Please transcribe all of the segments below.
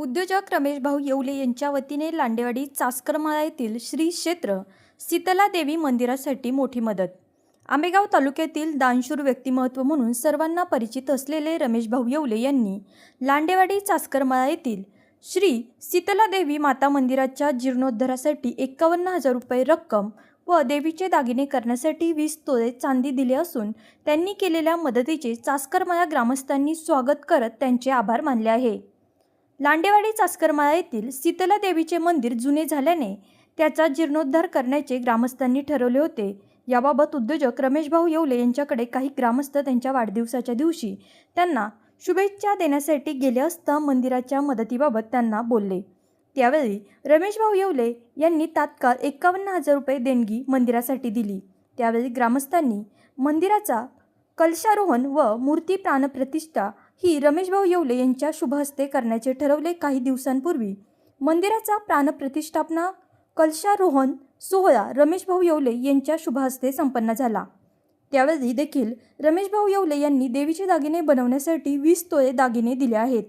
उद्योजक रमेश भाऊ येवले यांच्या वतीने लांडेवाडी चासकरमाळा येथील श्री क्षेत्र शीतला देवी मंदिरासाठी मोठी मदत. आंबेगाव तालुक्यातील दानशूर व्यक्तिमत्व म्हणून सर्वांना परिचित असलेले रमेश भाऊ येवले यांनी लांडेवाडी चासकरमाळा येथील श्री शीतला देवी माता मंदिराच्या जीर्णोद्धारासाठी एक्कावन्न हजार रुपये रक्कम व देवीचे दागिने करण्यासाठी वीस तोळे चांदी दिले असून त्यांनी केलेल्या मदतीचे चासकरमाळा ग्रामस्थांनी स्वागत करत त्यांचे आभार मानले आहे. लांडेवाडी चास्करमाळा येथील शीतला देवीचे मंदिर जुने झाल्याने त्याचा जीर्णोद्धार करण्याचे ग्रामस्थांनी ठरवले होते. याबाबत उद्योजक रमेश भाऊ येवले यांच्याकडे काही ग्रामस्थ त्यांच्या वाढदिवसाच्या दिवशी त्यांना शुभेच्छा देण्यासाठी गेले असता मंदिराच्या मदतीबाबत त्यांना बोलले. त्यावेळी रमेश भाऊ येवले यांनी तात्काळ एकावन्न हजार रुपये देणगी मंदिरासाठी दिली. त्यावेळी ग्रामस्थांनी मंदिराचा कलशारोहण व मूर्ती प्राणप्रतिष्ठा ही रमेश भाऊ येवले यांच्या शुभहस्ते करण्याचे ठरवले काही दिवसांपूर्वी. मंदिराचा प्राणप्रतिष्ठापना कलशारोहण सोहळा रमेश भाऊ येवले यांच्या शुभहस्ते संपन्न झाला. त्यावेळी देखील रमेश भाऊ येवले यांनी देवीचे दागिने बनवण्यासाठी वीस तोळे दागिने दिले आहेत.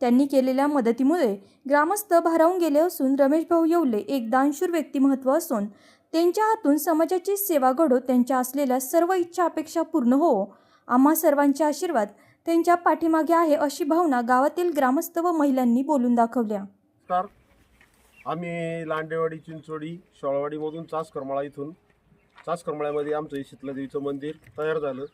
त्यांनी केलेल्या मदतीमुळे ग्रामस्थ भारावून गेले असून रमेश भाऊ येवले एक दानशूर व्यक्तिमत्व असून त्यांच्या हातून समाजाची सेवा घडो त्यांच्या असलेल्या सर्व इच्छा अपेक्षा पूर्ण हो. आम्हा सर्वांचे आशीर्वाद त्यांच्या पाठीमागे आहे अशी भावना गावातील ग्रामस्थ व महिलांनी बोलून दाखवल्या. नमस्कार. आम्ही लांडेवाडी चिंचोडी शाळवाडीमधून चास करमाळा इथून. चास करमाळ्यामध्ये आमचं हे शीतलादेवीचं मंदिर तयार झालं.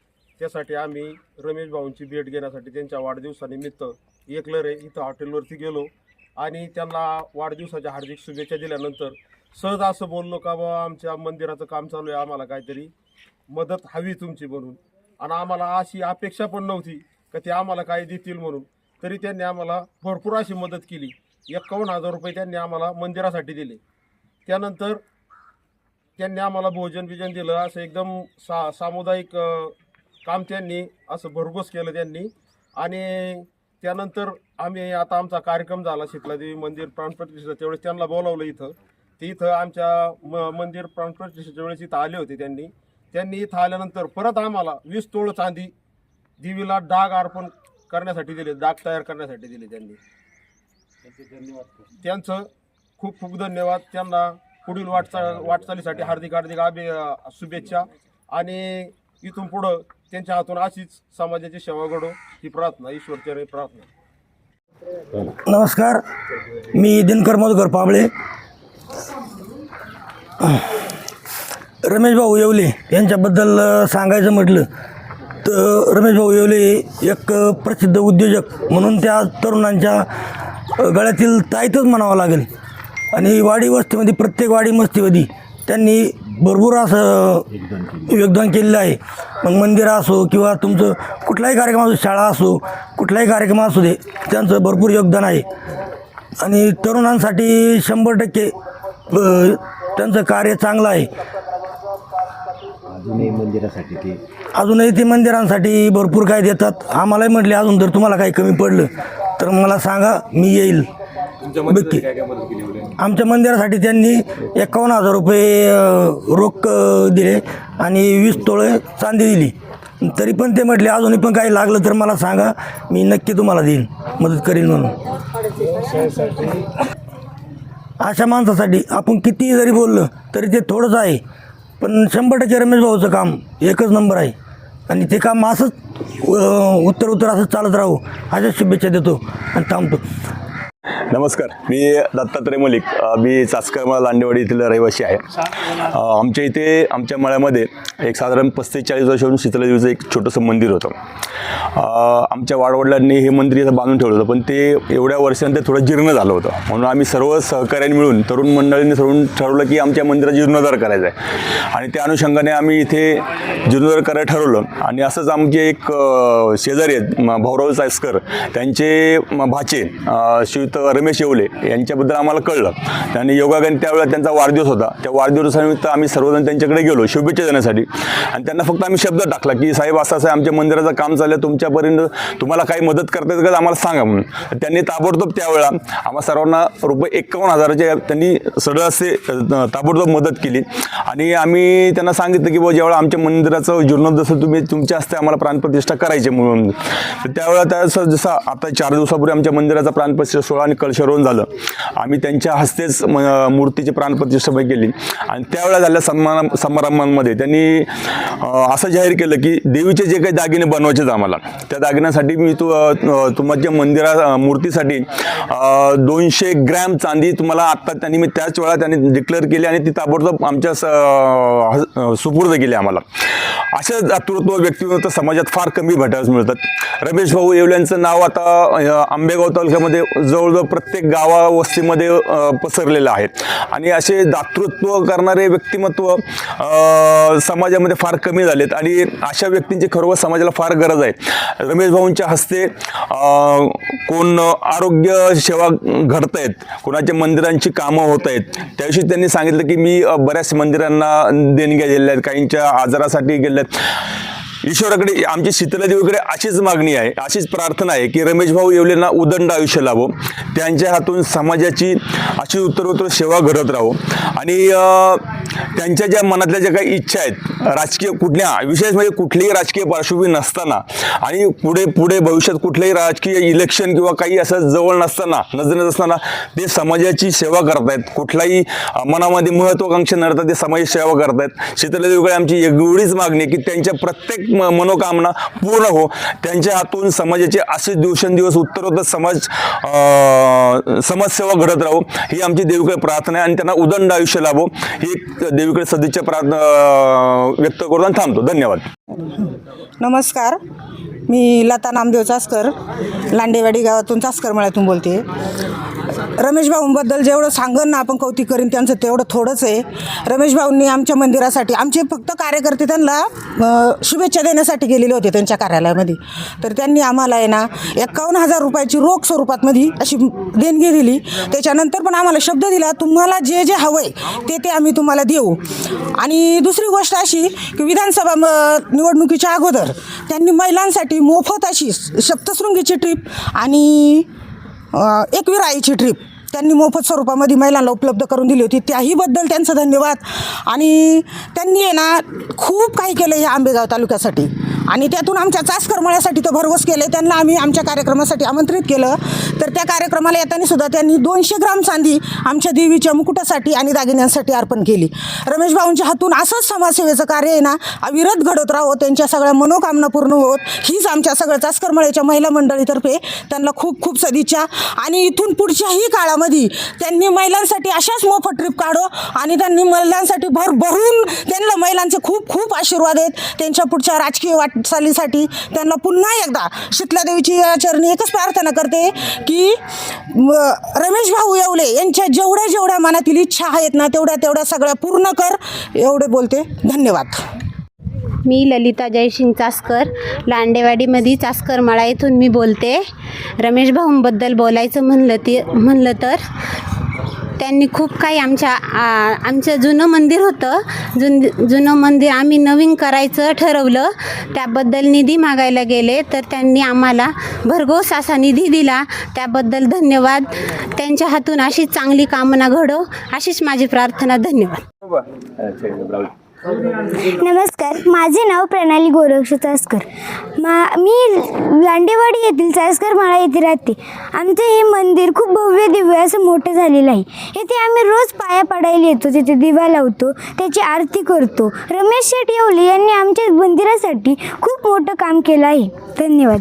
त्यासाठी आम्ही रमेश भाऊंची भेट घेण्यासाठी त्यांच्या वाढदिवसानिमित्त एकलरे इथं हॉटेलवरती गेलो. आणि त्यांना वाढदिवसाच्या हार्दिक शुभेच्छा दिल्यानंतर सहज असं बोललो का बाबा आमच्या मंदिराचं काम चालू आहे आम्हाला काहीतरी मदत हवी तुमची म्हणून. आणि आम्हाला अशी अपेक्षा पण नव्हती का ते आम्हाला काही देतील म्हणून. तरी त्यांनी आम्हाला भरपूर अशी मदत केली. एक्कावन्न हजार रुपये त्यांनी आम्हाला मंदिरासाठी दिले. त्यानंतर त्यांनी आम्हाला भोजन बिजन दिलं. असं एकदम सा सामुदायिक काम त्यांनी असं भरघोस केलं त्यांनी. आणि त्यानंतर आम्ही आता आमचा कार्यक्रम झाला शिकलादेवी मंदिर प्राणप्रतिष्ठा त्यावेळेस त्यांना बोलावलं इथं. ते इथं आमच्या म मंदिर प्राणप्रतिष्ठेच्या वेळेस इथं आले होते त्यांनी. त्यांनी इथं आल्यानंतर परत आम्हाला वीस तोळ चांदी देवीला डाग अर्पण करण्यासाठी दिले डाग तयार करण्यासाठी दिले त्यांनी. त्यांचं खूप खूप धन्यवाद. त्यांना पुढील वाटचाल वाटचालीसाठी हार्दिक हार्दिक अभि शुभेच्छा. आणि इथून पुढं त्यांच्या हातून अशीच समाजाची सेवा घडो ही प्रार्थना ईश्वरचरणी प्रार्थना. नमस्कार. मी दिनकर मधुकर पाबळे. रमेश भाऊ येवले यांच्याबद्दल सांगायचं म्हटलं तर रमेश भाऊ येवले एक प्रसिद्ध उद्योजक. म्हणून त्या तरुणांच्या गळ्यातील ताईतच म्हणावं लागेल. आणि वाडी वस्तीमध्ये प्रत्येक वाडी मस्तीमध्ये त्यांनी भरपूर असं योगदान केलेलं आहे. मग मंदिर असो किंवा तुमचं कुठलाही कार्यक्रम असो शाळा असो कुठलाही कार्यक्रम असू दे त्यांचं भरपूर योगदान आहे. आणि तरुणांसाठी शंभर टक्के त्यांचं कार्य चांगलं आहे. अजूनही मंदिरासाठी ते अजूनही ते मंदिरांसाठी भरपूर काय देतात. आम्हालाही म्हटले अजून जर तुम्हाला काही कमी पडलं तर मला सांगा मी येईल. नक्की आमच्या मंदिरासाठी त्यांनी एकावन्न हजार रुपये रोख दिले आणि वीस तोळे चांदी दिली. तरी पण ते म्हटले अजूनही पण काही लागलं तर मला सांगा मी नक्की तुम्हाला देईन मदत करीन म्हणून. अशा माणसासाठी आपण कितीही जरी बोललं तरी ते थोडंच आहे. पण शंभर टक्के रमेश भाऊचं काम एकच नंबर आहे. आणि ते काम असंच उत्तर उत्तर असंच चालत राहू. अशा शुभेच्छा देतो आणि थांबतो. नमस्कार मी दत्तात्रय मलिक. मी चासकरमाळा लांडेवाडी येथील रहिवासी आहे. आमच्या इथे आमच्या मळ्यामध्ये एक साधारण पस्तीस चाळीस वर्षापासून शीतलादेवीचं एक छोटंसं मंदिर होतं. आमच्या वाडवडिलांनी हे मंदिर इथं बांधून ठेवलं होतं. पण ते एवढ्या वर्षांत ते थोडं जीर्ण झालं होतं. म्हणून आम्ही सर्व सहकार्याने मिळून तरुण मंडळींनी ठरवून ठरवलं की आमच्या मंदिरात जीर्णोद्धार करायचा आहे. आणि त्या अनुषंगाने आम्ही इथे जीर्णोद्धार करायला ठरवलं. आणि असंच आमचे एक शेजारी आहेत भाऊराव चायसकर त्यांचे भाचे श्रीयुत रमेश येवले यांच्याबद्दल आम्हाला कळलं. त्यांनी योगागन त्यावेळेला त्यांचा वाढदिवस होता. त्या वाढदिवसानिमित्त आम्ही सर्वजण त्यांच्याकडे गेलो शुभेच्छा देण्यासाठी. आणि त्यांना फक्त आम्ही शब्द टाकला की साहेब असं असं आमच्या मंदिराचं काम चाललं तुमच्या तुमच्यापर्यंत तुम्हाला काही मदत करता येतं का आम्हाला सांगा म्हणून. त्यांनी ताबडतोब त्यावेळेला आम्हा सर्वांना रुपये एक्कावन्न हजाराचे त्यांनी सरळ असे ताबडतोब मदत केली. आणि आम्ही त्यांना सांगितलं की बुवा ज्यावेळेला आमच्या मंदिराचं जीर्णोद्धार तुम्ही तुमच्या हस्ते आम्हाला प्राणप्रतिष्ठा करायची म्हणून. तर त्यावेळेला त्या जसं आता चार दिवसापूर्वी आमच्या मंदिराचा प्राणप्रतिष्ठा सोहळा आणि कलशारोहण झालं. आम्ही त्यांच्या हस्तेच मूर्तीची प्राणप्रतिष्ठा केली. आणि त्यावेळेला झालेल्या सन्मान समारंभांमध्ये त्यांनी असं जाहीर केलं की देवीचे जे काही दागिने बनवायचे आम्हाला त्या दागिन्यासाठी मी तू तुमच्या मंदिरा मूर्तीसाठी दोनशे ग्रॅम चांदी तुम्हाला आत्ता त्यांनी मी त्याच वेळा त्यांनी डिक्लेअर केली आणि ती ताबडतोब आमच्या स- सुपूर्द केली आम्हाला. अशा दातृत्व व्यक्तिमत्व समाजात फार कमी भेटायला मिळतात. रमेश भाऊ येवल्यांचं नाव आता आंबेगाव तालुक्यामध्ये जवळजवळ प्रत्येक गावा वस्तीमध्ये पसरलेलं आहे. आणि असे दातृत्व करणारे व्यक्तिमत्व समाजामध्ये फार कमी झालेत. आणि अशा व्यक्तींची खरोखर समाजाला फार गरज आहे. रमेश भाऊंच्या हस्ते कोण आरोग्य सेवा घडत आहेत कोणाच्या मंदिरांची कामं होत आहेत त्याविषयी त्यांनी सांगितलं की मी बऱ्याच मंदिरांना देणग्या दिलेल्या आहेत काहींच्या आजारासाठी गेल्या आहेत. ईश्वराकडे आमची शीतलादेवीकडे अशीच मागणी आहे अशीच प्रार्थना आहे की रमेश भाऊ येवलेंना उदंड आयुष्य लावो त्यांच्या हातून समाजाची अशी उत्तरोत्तर सेवा घडत राहो. आणि त्यांच्या ज्या मनातल्या ज्या काही इच्छा आहेत राजकीय कुठल्या विशेष म्हणजे कुठलीही राजकीय पार्श्वभूमी नसताना आणि पुढे पुढे भविष्यात कुठलंही राजकीय इलेक्शन किंवा काही असं जवळ नसताना नजर नसताना ते समाजाची सेवा करतायत. कुठलाही मनामध्ये महत्वाकांक्षा नडतात ते समाजाची सेवा करतायत. शीतलादेवीकडे आमची एवढीच मागणी की त्यांच्या प्रत्येक म- मनोकामना पूर्ण हो. त्यांच्या हातून समाजाचे असे दिवसेंदिवस उत्तरोत्तर समाज समाजसेवा घडत राहो. ही आमची देवीकडे प्रार्थना आहे आणि त्यांना उदंड आयुष्य लाभो. ही देवीकडे सदिच्छा प्रार्थना व्यक्त करून आणि थांबतो. धन्यवाद. नमस्कार. मी लता नामदेव चासकर लांडेवाडी गावातून चासकर मळ्यातून बोलते रमेश भाऊंबद्दल जेवढं सांगन ना आपण कौतुक करीन त्यांचं तेवढं थोडंच आहे. रमेश भाऊंनी आमच्या मंदिरासाठी आमचे फक्त कार्यकर्ते त्यांना शुभेच्छा देण्यासाठी गेलेले होते त्यांच्या कार्यालयामध्ये. तर त्यांनी आम्हाला आहे ना एकावन्न हजार रुपयाची रोख स्वरूपात मध्ये अशी देणगी दिली त्याच्यानंतर पण आम्हाला शब्द दिला तुम्हाला जे जे हवं आहे ते ते आम्ही तुम्हाला देऊ. आणि दुसरी गोष्ट अशी की विधानसभा म- निवडणुकीच्या अगोदर त्यांनी महिलांसाठी मोफत अशी सप्तशृंगीची ट्रीप आणि एकवीर आईची ट्रीप त्यांनी मोफत स्वरूपामध्ये महिलांना उपलब्ध करून दिली होती. त्याहीबद्दल त्यांचं धन्यवाद. आणि त्यांनी आहे ना खूप काही केलं ह्या आंबेगाव तालुक्यासाठी. आणि त्यातून आमच्या चासकर मळ्यासाठी तर भरघोस केले त्यांना आम्ही आमच्या कार्यक्रमासाठी आमंत्रित केलं. तर त्या कार्यक्रमाला येताना सुद्धा त्यांनी दोनशे ग्राम चांदी आमच्या देवीच्या मुकुटासाठी आणि दागिन्यांसाठी अर्पण केली. रमेश भाऊंच्या हातून असंच समाजसेवेचं कार्य आहे ना अविरत घडत राहो त्यांच्या सगळ्या मनोकामना पूर्ण होत हीच आमच्या सगळ्या चासकर मळ्याच्या महिला मंडळीतर्फे त्यांना खूप खूप सदिच्छा. आणि इथून पुढच्याही काळामध्ये त्यांनी महिलांसाठी अशाच मोफत ट्रिप काढो आणि त्यांनी महिलांसाठी भर भरून त्यांना महिलांचे खूप खूप आशीर्वाद आहेत. त्यांच्या पुढच्या राजकीय वाटचालीसाठी त्यांना पुन्हा एकदा शीतलादेवीची या चरणी एकच प्रार्थना करते की रमेश भाऊ येवले यांच्या जेवढ्या जेवढ्या मनातील इच्छा आहेत ना तेवढ्या तेवढ्या सगळ्या पूर्ण कर एवढे बोलते. धन्यवाद. मी ललिता जयसिंग चासकर लांडेवाडीमध्ये चासकर माळा येथून मी बोलते. रमेश भाऊंबद्दल बोलायचं म्हणलं ते म्हणलं तर त्यांनी खूप काही आमच्या आमचं जुनं मंदिर होतं. जुन जुनं मंदिर आम्ही नवीन करायचं ठरवलं. त्याबद्दल निधी मागायला गेले तर त्यांनी आम्हाला भरघोस असा निधी दिला. त्याबद्दल धन्यवाद. त्यांच्या हातून अशीच चांगली कामना घडो. अशीच माझी प्रार्थना. धन्यवाद. नमस्कार माझे नाव प्रणाली गोरक्ष चासकर. मा मी लांडेवाडी येथील चासकर माळा येथे राहते. आमचं हे मंदिर खूप भव्य दिव्य असं मोठं झालेलं आहे. येथे आम्ही रोज पाया पडायला येतो तिथे दिवा लावतो त्याची आरती करतो. रमेश शेट येवले यांनी आमच्या मंदिरासाठी खूप मोठं काम केलं आहे. धन्यवाद.